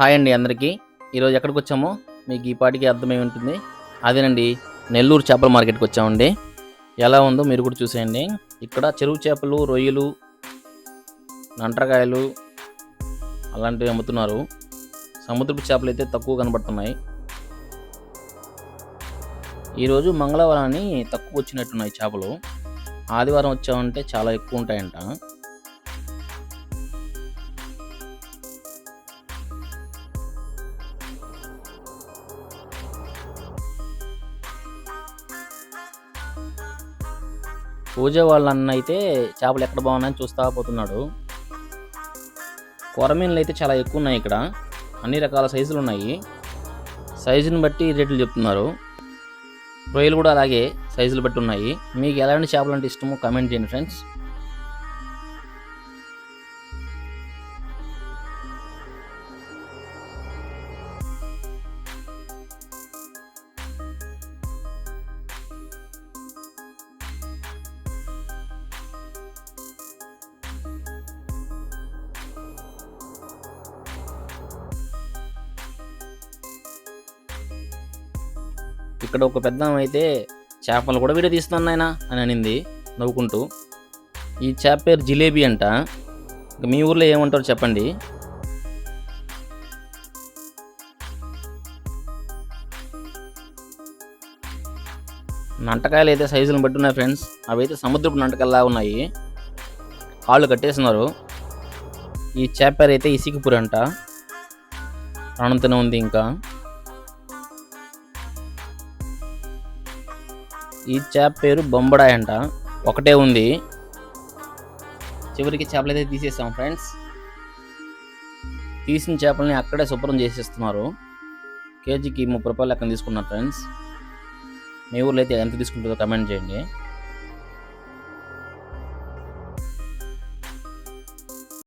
Hi అండి అందరికీ. ఈరోజు ఎక్కడికి వచ్చామో మీకు ఈ పాటికి అర్థమై ఉంటుంది. అదేనండి నెల్లూరు చేపల మార్కెట్కి వచ్చామండి. ఎలా ఉందో మీరు కూడా చూసేయండి. ఇక్కడ చెరువు చేపలు రొయ్యలు నంట్రకాయలు అలాంటివి అమ్ముతున్నారు. సముద్రపు చేపలు అయితే తక్కువ కనబడుతున్నాయి. ఈరోజు మంగళవారాన్ని తక్కువ వచ్చినట్టున్నాయి చేపలు. ఆదివారం వచ్చామంటే చాలా ఎక్కువ ఉంటాయంట. పూజ వాళ్ళ అన్న అయితే చేపలు ఎక్కడ బాగున్నాయని చూస్తా పోతున్నాడు. కొరమీన్లు అయితే చాలా ఎక్కువ ఉన్నాయి ఇక్కడ. అన్ని రకాల సైజులు ఉన్నాయి. సైజుని బట్టి రేట్లు చెప్తున్నారు. రొయ్యలు కూడా అలాగే సైజులు బట్టి ఉన్నాయి. మీకు ఎలాంటి చేపలు అంటే ఇష్టమో కామెంట్ చేయండి ఫ్రెండ్స్ ఇక్కడ ఒక పెద్ద అయితే చేపలు కూడా వీడియో తీస్తున్నాను ఆయన అని అనింది నవ్వుకుంటూ. ఈ చేప పేరు జిలేబీ అంట. మీ ఊర్లో ఏమంటారు చెప్పండి. నంటకాయలు అయితే సైజులను బట్టి ఉన్నాయి ఫ్రెండ్స్. అవి అయితే సముద్రపు నంటకాయలా ఉన్నాయి. కాళ్ళు కట్టేస్తున్నారు. ఈ చేప పేరు అయితే ఇసికిపురి అంట. ప్రాణంతోనే ఉంది ఇంకా. ఈ చేప పేరు బొంబడాయి అంట. ఒకటే ఉంది. చివరికి చేపలు అయితే తీసేసాం ఫ్రెండ్స్. తీసిన చేపల్ని అక్కడే శుభ్రం చేసేస్తున్నారు. కేజీకి ముప్పై రూపాయలు లెక్కన తీసుకున్నారు ఫ్రెండ్స్. మీ ఊర్లో అయితే ఎంత తీసుకుంటుందో కమెంట్ చేయండి.